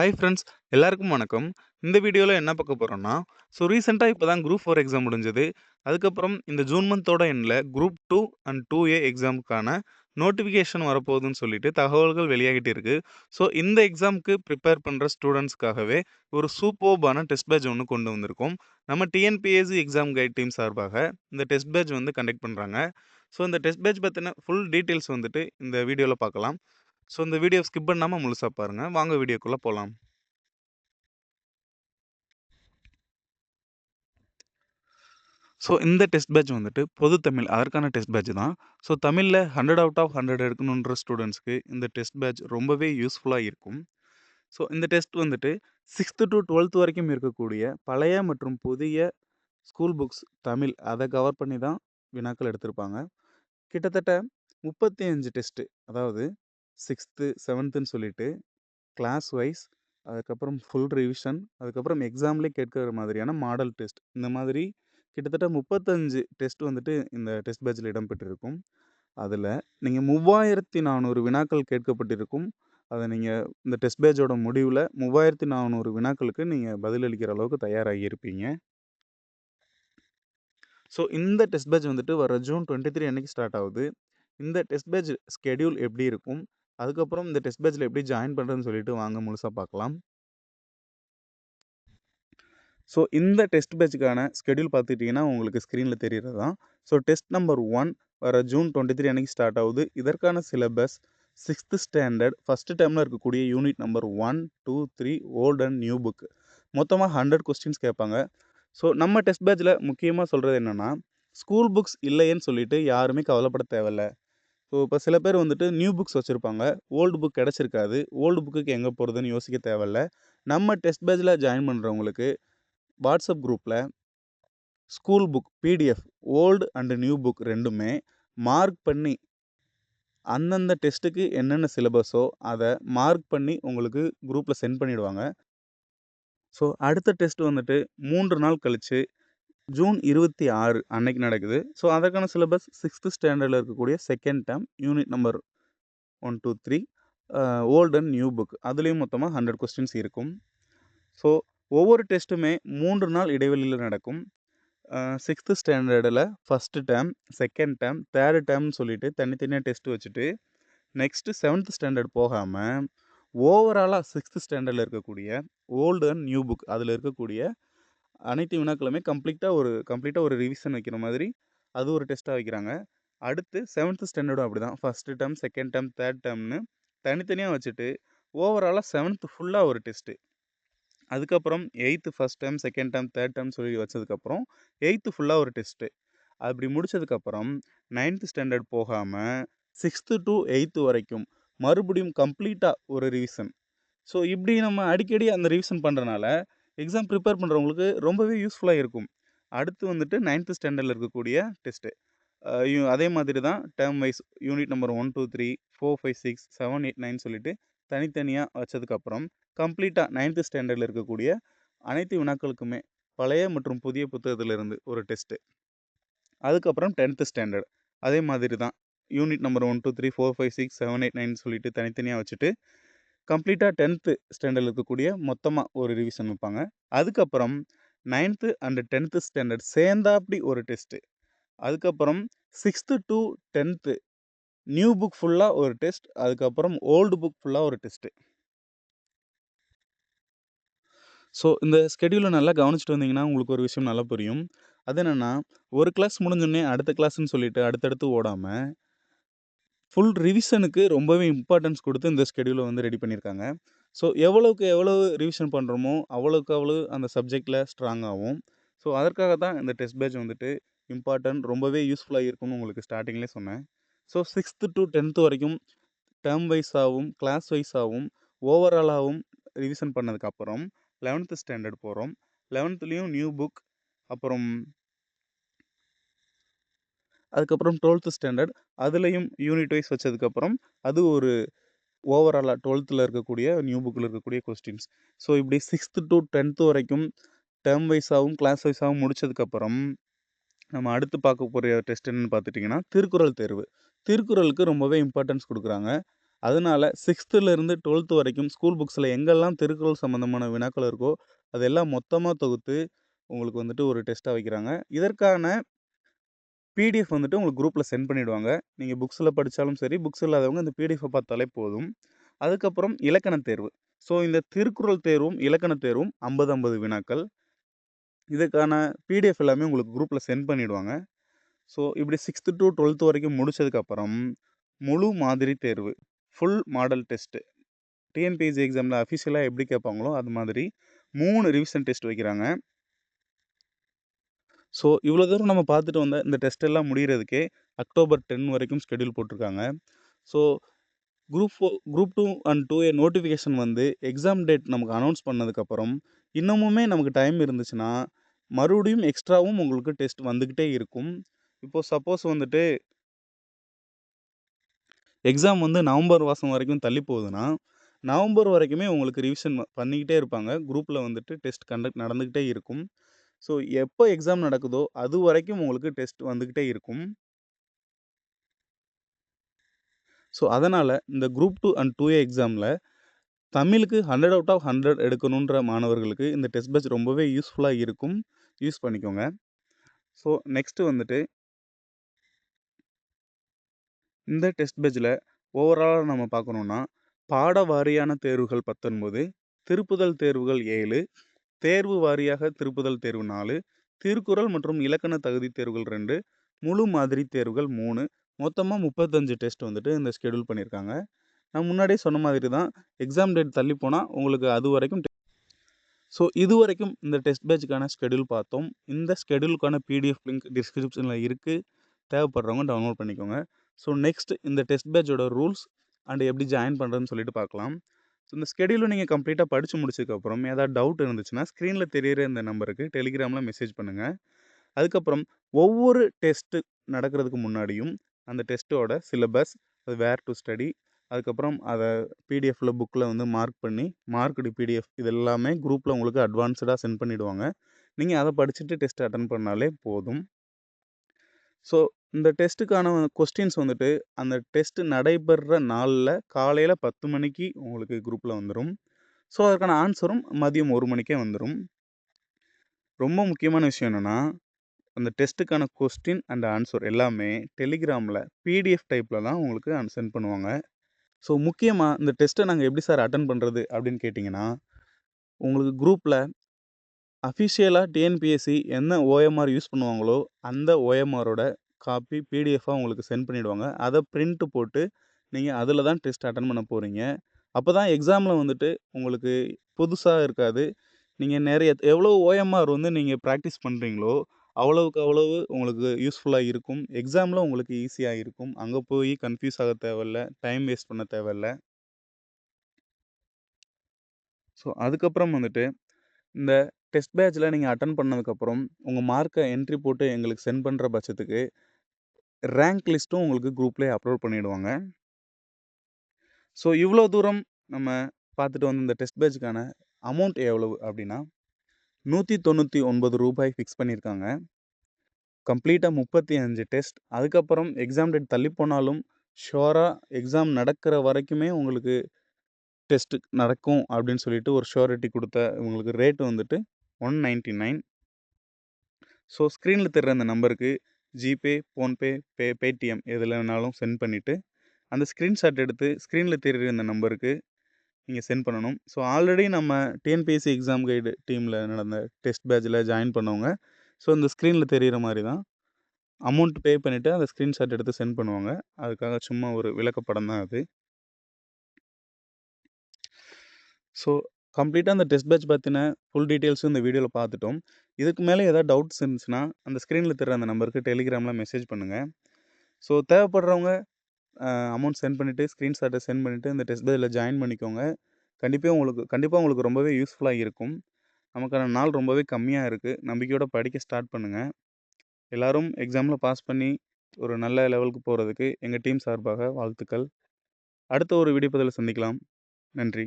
Hi friends எல்லாருக்கும் வணக்கம். இந்த வீடியோவில் என்ன பார்க்க போகிறோன்னா ஸோ ரீசெண்டாக இப்போ தான் குரூப் ஃபோர் எக்ஸாம் முடிஞ்சது. அதுக்கப்புறம் இந்த ஜூன் மந்தோட எண்ணில் group two and two A எக்ஸாமுக்கான notification வரப்போகுதுன்னு சொல்லிட்டு தகவல்கள் வெளியாகிட்டு இருக்கு. ஸோ இந்த எக்ஸாமுக்கு ப்ரிப்பேர் பண்ணுற ஸ்டூடெண்ட்ஸ்க்காகவே ஒரு சூப்பர்பான டெஸ்ட் பேட்ச் ஒன்று கொண்டு வந்திருக்கோம். நம்ம டிஎன்பிஎஸ்சி எக்ஸாம் கைட் டீம் சார்பாக இந்த டெஸ்ட் பேட்ச் வந்து கண்டக்ட் பண்ணுறாங்க ஸோ இந்த டெஸ்ட் பேட்ச் பற்றின ஃபுல் டீட்டெயில்ஸ் வந்துட்டு இந்த வீடியோவில் பார்க்கலாம். ஸோ இந்த வீடியோ ஸ்கிப் பண்ணாமல் முழுசாக பாருங்கள் வாங்க வீடியோக்குள்ளே போகலாம் ஸோ இந்த டெஸ்ட் பேட்ச் வந்துட்டு பொது தமிழ் அதற்கான டெஸ்ட் பேட்ச் தான். ஸோ தமிழில் ஹண்ட்ரட் அவுட் ஆஃப் ஹண்ட்ரட் எடுக்கணுன்ற ஸ்டூடெண்ட்ஸ்க்கு இந்த டெஸ்ட் பேட்ச் ரொம்பவே யூஸ்ஃபுல்லாக இருக்கும். ஸோ இந்த டெஸ்ட் வந்துட்டு சிக்ஸ்த்து டு டுவெல்த் வரைக்கும் இருக்கக்கூடிய பழைய மற்றும் புதிய ஸ்கூல் புக்ஸ் தமிழ் அதை கவர் பண்ணி தான் வினாக்கள் எடுத்திருப்பாங்க. கிட்டத்தட்ட முப்பத்தி அஞ்சு டெஸ்ட்டு அதாவது சிக்ஸ்த்து செவன்த்துன்னு சொல்லிட்டு கிளாஸ் வைஸ் அதுக்கப்புறம் ஃபுல் ரிவிஷன் அதுக்கப்புறம் எக்ஸாம்லேயே கேட்கிற மாதிரியான மாடல் டெஸ்ட் இந்த மாதிரி கிட்டத்தட்ட முப்பத்தஞ்சு டெஸ்ட் வந்துட்டு இந்த டெஸ்ட் பேட்சில் இடம்பெற்றிருக்கும். அதில் நீங்கள் மூவாயிரத்தி நானூறு வினாக்கள் கேட்கப்பட்டிருக்கும். அதை நீங்கள் இந்த டெஸ்ட் பேட்சோட முடிவில் மூவாயிரத்தி நானூறு வினாக்களுக்கு நீங்கள் பதிலளிக்கிற அளவுக்கு தயாராகி இருப்பீங்க ஸோ இந்த டெஸ்ட் பேட்ச் வந்துட்டு வர ஜூன் டுவெண்ட்டி த்ரீ அன்னைக்கு ஸ்டார்ட் ஆகுது. இந்த டெஸ்ட் பேட்ச் ஸ்கெடியூல் எப்படி இருக்கும்? அதுக்கப்புறம் இந்த டெஸ்ட் பேட்சில் எப்படி ஜாயின் பண்ணுறதுன்னு சொல்லிட்டு வாங்க முழுசாக பார்க்கலாம் ஸோ இந்த டெஸ்ட் பேட்சுக்கான ஸ்கெடியூல் பார்த்துட்டிங்கன்னா உங்களுக்கு ஸ்க்ரீனில் தெரிகிறது தான் ஸோ டெஸ்ட் நம்பர் ஒன் வர ஜூன் டுவெண்ட்டி த்ரீ அன்னைக்கு ஸ்டார்ட் ஆகுது. இதற்கான சிலபஸ் சிக்ஸ்த்து ஸ்டாண்டர்ட் ஃபஸ்ட்டு டைமில் இருக்கக்கூடிய unit number one two three old and new book மொத்தமாக ஹண்ட்ரட் கொஸ்டின்ஸ் கேட்பாங்க. ஸோ நம்ம டெஸ்ட் பேட்சில் முக்கியமாக சொல்கிறது என்னென்னா ஸ்கூல் புக்ஸ் இல்லைன்னு சொல்லிட்டு யாருமே கவலைப்பட தேவையில்ல. ஸோ இப்போ சில பேர் வந்துட்டு நியூ புக்ஸ் வச்சுருப்பாங்க. ஓல்டு புக் கிடச்சிருக்காது. ஓல்டு புக்குக்கு எங்கே போகிறதுன்னு யோசிக்க தேவையில்ல. நம்ம டெஸ்ட் பேஜில் ஜாயின் பண்ணுறவங்களுக்கு வாட்ஸ்அப் குரூப்பில் school book PDF old and new book ரெண்டுமே மார்க் பண்ணி அந்தந்த டெஸ்ட்டுக்கு என்னென்ன சிலபஸோ அதை மார்க் பண்ணி உங்களுக்கு குரூப்பில் சென்ட் பண்ணிவிடுவாங்க ஸோ அடுத்த டெஸ்ட் வந்துட்டு மூன்று நாள் கழித்து ஜூன் இருபத்தி ஆறு அன்னைக்கு நடக்குது. ஸோ அதற்கான சிலபஸ் சிக்ஸ்த்து ஸ்டாண்டர்டில் இருக்கக்கூடிய second term unit number one two three old and new book அதுலேயும் மொத்தமாக ஹண்ட்ரட் கொஸ்டின்ஸ் இருக்கும். ஸோ ஒவ்வொரு டெஸ்ட்டுமே மூன்று நாள் இடைவெளியில் நடக்கும். சிக்ஸ்த்து ஸ்டாண்டர்டில் first term second term third டேம்னு சொல்லிட்டு தனித்தனியாக டெஸ்ட்டு வச்சுட்டு நெக்ஸ்ட்டு செவன்த் ஸ்டாண்டர்ட் போகாமல் ஓவராலாக சிக்ஸ்த்து ஸ்டாண்டர்டில் இருக்கக்கூடிய ஓல்டு அண்ட் நியூ புக் அதில் இருக்கக்கூடிய அனைத்து வினாக்களுமே கம்ப்ளீட்டாக ஒரு கம்ப்ளீட்டாக ஒரு ரிவிஷன் வைக்கிற மாதிரி அது ஒரு டெஸ்ட்டாக வைக்கிறாங்க. அடுத்து செவன்த்து ஸ்டாண்டர்டும் அப்படி தான் first term second term third டேம்னு தனித்தனியாக வச்சுட்டு ஓவராலாக செவன்த்து ஃபுல்லாக ஒரு டெஸ்ட்டு அதுக்கப்புறம் eighth first time second time third time சொல்லி வச்சதுக்கப்புறம் எயித்து ஃபுல்லாக ஒரு டெஸ்ட்டு அப்படி முடித்ததுக்கப்புறம் நைன்த்து ஸ்டாண்டர்ட் போகாமல் சிக்ஸ்த்து டு எயித்து வரைக்கும் மறுபடியும் கம்ப்ளீட்டாக ஒரு ரிவிஷன் ஸோ இப்படி நம்ம அடிக்கடி அந்த ரிவிஷன் பண்ணுறனால எக்ஸாம் ப்ரிப்பேர் பண்ணுறவங்களுக்கு ரொம்பவே யூஸ்ஃபுல்லாக இருக்கும். அடுத்து வந்துட்டு நைன்த்து ஸ்டாண்டர்டில் இருக்கக்கூடிய டெஸ்ட்டு. அதே மாதிரி தான் term wise unit number one two three four five six seven eight nine சொல்லிட்டு தனித்தனியாக வச்சதுக்கப்புறம் கம்ப்ளீட்டாக நைன்த்து ஸ்டாண்டர்டில் இருக்கக்கூடிய அனைத்து வினாக்களுக்குமே பழைய மற்றும் புதிய புத்தகத்திலிருந்து ஒரு டெஸ்ட்டு. அதுக்கப்புறம் டென்த்து ஸ்டாண்டர்ட். அதே மாதிரி தான் unit number one two three four five six seven eight nine சொல்லிட்டு தனித்தனியாக வச்சுட்டு கம்ப்ளீட்டாக டென்த்து ஸ்டாண்டர்டில் இருக்கக்கூடிய மொத்தமாக ஒரு ரிவிஷன் வைப்பாங்க. அதுக்கப்புறம் நைன்த்து அண்டு டென்த்து ஸ்டாண்டர்ட் சேர்ந்தாப்படி ஒரு டெஸ்ட்டு அதுக்கப்புறம் sixth to tenth new book ஃபுல்லாக ஒரு டெஸ்ட் அதுக்கப்புறம் ஓல்டு புக் ஃபுல்லாக ஒரு டெஸ்ட்டு ஸோ இந்த ஸ்கெடியூலை நல்லா கவனிச்சிட்டு வந்தீங்கன்னா உங்களுக்கு ஒரு விஷயம் நல்லா புரியும். அது என்னென்னா ஒரு கிளாஸ் முடிஞ்சோடனே அடுத்த கிளாஸ்ன்னு சொல்லிட்டு அடுத்தடுத்து ஓடாமல் ஃபுல் ரிவிஷனுக்கு ரொம்பவே இம்பார்ட்டன்ஸ் கொடுத்து இந்த ஸ்கெடியூலை வந்து ரெடி பண்ணியிருக்காங்க. ஸோ எவ்வளோக்கு எவ்வளோ ரிவிஷன் பண்ணுறோமோ அவ்வளோக்கு அவ்வளோ அந்த சப்ஜெக்டில் ஸ்ட்ராங் ஆகும். ஸோ அதற்காக தான் இந்த டெஸ்ட் பேட்ச் வந்துட்டு இம்பார்ட்டன்ட் ரொம்பவே யூஸ்ஃபுல்லாக இருக்கும்னு உங்களுக்கு ஸ்டார்டிங்லேயே சொன்னேன். ஸோ சிக்ஸ்த்து டு டென்த்து வரைக்கும் டேர்ம் வைஸாகவும் கிளாஸ் வைஸாகவும் ஓவராலாகவும் ரிவிஷன் பண்ணதுக்கப்புறம் லெவன்த்து ஸ்டாண்டர்ட் போகிறோம் லெவன்த்துலேயும் நியூ புக் அப்புறம் அதுக்கப்புறம் டுவெல்த்து ஸ்டாண்டர்ட். அதுலேயும் யூனிட் வைஸ் வச்சதுக்கப்புறம் அது ஒரு ஓவராலாக டுவெல்த்தில் இருக்கக்கூடிய நியூ புக்கில் இருக்கக்கூடிய கொஸ்டின்ஸ். ஸோ இப்படி சிக்ஸ்த்து டு டென்த்து வரைக்கும் டேர்ம் வைஸாகவும் கிளாஸ் வைஸாகவும் முடிச்சதுக்கப்புறம் நம்ம அடுத்து பார்க்க போகிற டெஸ்ட் என்னன்னு பார்த்துட்டிங்கன்னா திருக்குறள் தேர்வு. திருக்குறளுக்கு ரொம்பவே இம்பார்ட்டன்ஸ் கொடுக்குறாங்க. அதனால 6த்துலேருந்து 12த் வரைக்கும் ஸ்கூல் புக்ஸில் எங்கெல்லாம் திருக்குறள் சம்மந்தமான வினாக்கள் இருக்கோ, அதெல்லாம் மொத்தமாக தொகுத்து உங்களுக்கு வந்துட்டு ஒரு டெஸ்ட்டாக வைக்கிறாங்க. இதற்கான பிடிஎஃப் வந்துட்டு உங்களுக்கு குரூப்பில் சென்ட் பண்ணிடுவாங்க. நீங்கள் புக்ஸில் படித்தாலும் சரி, புக்ஸ் இல்லாதவங்க இந்த பிடிஎஃப்ப பார்த்தாலே போதும். அதுக்கப்புறம் இலக்கண தேர்வு. ஸோ இந்த திருக்குறள் தேர்வும், இலக்கண தேர்வும் 50, 50 வினாக்கள். இதுக்கான பிடிஎஃப் எல்லாமே உங்களுக்கு குரூப்பில் சென்ட் பண்ணிவிடுவாங்க ஸோ இப்படி சிக்ஸ்த்து டு டுவெல்த்து வரைக்கும் முடிச்சதுக்கப்புறம், முழு மாதிரி தேர்வு. Full model test. டிஎன்பிஎஸ்சி எக்ஸாமில் அஃபிஷியலாக எப்படி கேட்பாங்களோ, அது மாதிரி மூணு ரிவிஷன் டெஸ்ட் வைக்கிறாங்க. ஸோ இவ்வளோ தூரம் நம்ம பார்த்துட்டு வந்த இந்த டெஸ்ட் எல்லாம் முடிகிறதுக்கே அக்டோபர் 10 வரைக்கும் ஸ்கெடியூல் போட்டிருக்காங்க. So group four group two and two A notification வந்து எக்ஸாம் டேட் நமக்கு அனௌன்ஸ் பண்ணதுக்கப்புறம், இன்னமுமே நமக்கு டைம் இருந்துச்சுன்னா, மறுபடியும் எக்ஸ்ட்ராவும் உங்களுக்கு டெஸ்ட் வந்துக்கிட்டே இருக்கும். இப்போது சப்போஸ் வந்துட்டு எக்ஸாம் வந்து நவம்பர் மாதம் வரைக்கும் தள்ளி போகுதுன்னா, நவம்பர் வரைக்குமே உங்களுக்கு ரிவிஷன் பண்ணிக்கிட்டே இருப்பாங்க. குரூப்பில் வந்துட்டு டெஸ்ட் கண்டக்ட் நடந்துக்கிட்டே இருக்கும். ஸோ எப்போ எக்ஸாம் நடக்குதோ, அது வரைக்கும் உங்களுக்கு டெஸ்ட் வந்துக்கிட்டே இருக்கும். ஸோ அதனால் இந்த group two and two A எக்ஸாமில் தமிழுக்கு 100 அவுட் ஆஃப் 100 எடுக்கணுன்ற மாணவர்களுக்கு இந்த டெஸ்ட் பேட்ச் ரொம்பவே யூஸ்ஃபுல்லாக இருக்கும். யூஸ் பண்ணிக்கோங்க. ஸோ நெக்ஸ்ட்டு வந்துட்டு இந்த டெஸ்ட் பேட்சில் ஓவராலாக நம்ம பார்க்கணுன்னா பாட வாரியான தேர்வுகள் 19, திருப்புதல் தேர்வுகள் ஏழு தேர்வு வாரியாக திருப்புதல் தேர்வு நாலு திருக்குறள் மற்றும் இலக்கண தகுதி தேர்வுகள் ரெண்டு முழு மாதிரி தேர்வுகள் மூணு மொத்தமாக முப்பத்தஞ்சு டெஸ்ட் வந்துட்டு இந்த ஸ்கெடியூல் பண்ணியிருக்காங்க. நான் முன்னாடியே சொன்ன மாதிரி தான் எக்ஸாம் டேட் தள்ளி போனால் உங்களுக்கு அது வரைக்கும் ஸோ இது வரைக்கும் இந்த டெஸ்ட் பேட்சுக்கான ஷெட்யூல் பார்த்தோம். இந்த ஸ்கெடியூலுக்கான பிடிஎஃப் லிங்க் டிஸ்கிரிப்ஷனில் இருக்குது தேவைப்படுறவங்க டவுன்லோட் பண்ணிக்கோங்க. ஸோ நெக்ஸ்ட் இந்த டெஸ்ட் பேட்சோட ரூல்ஸ் அண்ட் எப்படி ஜாயின் பண்ணுறதுன்னு சொல்லிட்டு பார்க்கலாம். ஸோ இந்த ஸ்கெடியூலும் நீங்கள் கம்ப்ளீட்டாக படித்து முடிச்சதுக்கப்புறம் ஏதாவது டவுட் இருந்துச்சுன்னா, ஸ்க்ரீனில் தெரியிற இந்த நம்பருக்கு டெலிகிராம்ல மெசேஜ் பண்ணுங்கள் அதுக்கப்புறம் ஒவ்வொரு டெஸ்ட்டு நடக்கிறதுக்கு முன்னாடியும் அந்த டெஸ்ட்டோட சிலபஸ், அது வேர் டு ஸ்டடி, அதுக்கப்புறம் அதை பிடிஎஃப்பில் புக்கில் வந்து மார்க் பண்ணி, மார்க்டு பிடிஎஃப் இது எல்லாமே உங்களுக்கு அட்வான்ஸ்டாக சென்ட் பண்ணிவிடுவாங்க நீங்கள் அதை படிச்சுட்டு டெஸ்ட் அட்டன் பண்ணாலே போதும். ஸோ இந்த டெஸ்ட்டுக்கான கொஸ்டின்ஸ் வந்துட்டு அந்த டெஸ்ட்டு நடைபெற நாளில் காலையில் பத்து மணிக்கு உங்களுக்கு குரூப்பில் வந்துடும் ஸோ அதற்கான ஆன்சரும் மதியம் ஒரு மணிக்கே வந்துடும் ரொம்ப முக்கியமான விஷயம் என்னென்னா அந்த டெஸ்ட்டுக்கான கொஸ்டின் அண்ட் ஆன்சர் எல்லாமே டெலிகிராமில் பிடிஎஃப் டைப்பில் தான் உங்களுக்கு சென்ட் பண்ணுவாங்க. ஸோ முக்கியமாக இந்த டெஸ்ட்டை நாங்கள் எப்படி சார் அட்டன் பண்ணுறது அப்படின்னு கேட்டிங்கன்னா உங்களுக்கு குரூப்பில் அஃபிஷியலாக டிஎன்பிஎஸ்சி என்ன ஓஎம்ஆர் யூஸ் பண்ணுவாங்களோ, அந்த ஓஎம்ஆரோட காப்பி பிடிஎஃபாக உங்களுக்கு சென்ட் பண்ணிவிடுவாங்க அதை பிரிண்ட்டு போட்டு நீங்கள் அதில் தான் டெஸ்ட் அட்டன் பண்ண போகறீங்க அப்போ தான் எக்ஸாமில் வந்துட்டு உங்களுக்கு புதுசாக இருக்காது. நீங்கள் நிறைய எவ்வளோ ஓஎம்ஆர் வந்து நீங்கள் ப்ராக்டிஸ் பண்ணுறீங்களோ அவ்வளவுக்கு அவ்வளவு உங்களுக்கு யூஸ்ஃபுல்லாக இருக்கும். எக்ஸாமில் உங்களுக்கு ஈஸியாக இருக்கும். அங்கே போய் கன்ஃப்யூஸ் ஆக தேவையில்ல. டைம் வேஸ்ட் பண்ண தேவையில்ல. ஸோ அதுக்கப்புறம் வந்துட்டு, இந்த டெஸ்ட் பேட்ச்சில் நீங்கள் அட்டன் பண்ணதுக்கப்புறம், உங்கள் மார்க்கை என்ட்ரி போட்டு எங்களுக்கு சென்ட் பண்ணுற பட்சத்துக்கு, ரேங்க் லிஸ்ட்டும் உங்களுக்கு குரூப்லேயே அப்லோட் பண்ணிவிடுவாங்க ஸோ இவ்வளோ தூரம் நம்ம பார்த்துட்டு வந்த இந்த டெஸ்ட் பேட்சுக்கான அமௌண்ட் எவ்வளவு அப்படின்னா, நூற்றி தொண்ணூற்றி ஒன்பது ரூபாய் ஃபிக்ஸ் பண்ணியிருக்காங்க. கம்ப்ளீட்டாக முப்பத்தி அஞ்சு டெஸ்ட். அதுக்கப்புறம் எக்ஸாம் டேட் தள்ளி போனாலும், ஷோராக எக்ஸாம் நடக்கிற வரைக்குமே உங்களுக்கு டெஸ்ட்டு நடக்கும் அப்படின்னு சொல்லிட்டு ஒரு ஷோரிட்டி கொடுத்த உங்களுக்கு ரேட்டு வந்துட்டு 199 ஸோ ஸ்க்ரீனில் தெரிகிற அந்த நம்பருக்கு ஜிபே, ஃபோன்பே, பே பேடிஎம் எதில் வேணாலும் சென்ட் பண்ணிவிட்டு அந்த ஸ்க்ரீன்ஷாட் எடுத்து ஸ்க்ரீனில் தெரிகிற அந்த நம்பருக்கு நீங்கள் சென்ட் பண்ணணும். ஸோ ஆல்ரெடி நம்ம டிஎன்பிஎஸ்சி எக்ஸாம் கைடு டீமில் நடந்த டெஸ்ட் பேட்சில் ஜாயின் பண்ணவங்க, ஸோ இந்த ஸ்க்ரீனில் தெரிகிற மாதிரி தான் அமௌண்ட் பே பண்ணிவிட்டு அந்த ஸ்க்ரீன்ஷாட் எடுத்து சென்ட் பண்ணுவாங்க. அதுக்காக சும்மா ஒரு விளக்கப்படம் தான் அது. ஸோ கம்ப்ளீட்டாக அந்த டெஸ்ட் பேட்ச் பற்றின ஃபுல் டீட்டெயில்ஸும் இந்த வீடியோவில் பார்த்துட்டோம். இதுக்கு மேலே ஏதாவது டவுட்ஸ் இருந்துச்சுன்னா, அந்த ஸ்க்ரீனில் தெரிகிற அந்த நம்பருக்கு டெலிகிராம்ல மெசேஜ் பண்ணுங்கள் ஸோ தேவைப்படுறவங்க அமௌண்ட் சென்ட் பண்ணிவிட்டு ஸ்க்ரீன்ஷாட்டை சென்ட் பண்ணிவிட்டு இந்த டெஸ்ட் பேட்சில் ஜாயின் பண்ணிக்கோங்க. கண்டிப்பாக உங்களுக்கு கண்டிப்பாக உங்களுக்கு ரொம்பவே யூஸ்ஃபுல்லாக இருக்கும். நமக்கான நாள் ரொம்பவே கம்மியாக இருக்குது நம்பிக்கையோட படிக்க ஸ்டார்ட் பண்ணுங்கள் எல்லாரும் எக்ஸாமில் பாஸ் பண்ணி, ஒரு நல்ல லெவலுக்கு போகிறதுக்கு எங்கள் டீம் சார்பாக வாழ்த்துக்கள். அடுத்த ஒரு விடிப்பதில் சந்திக்கலாம். நன்றி.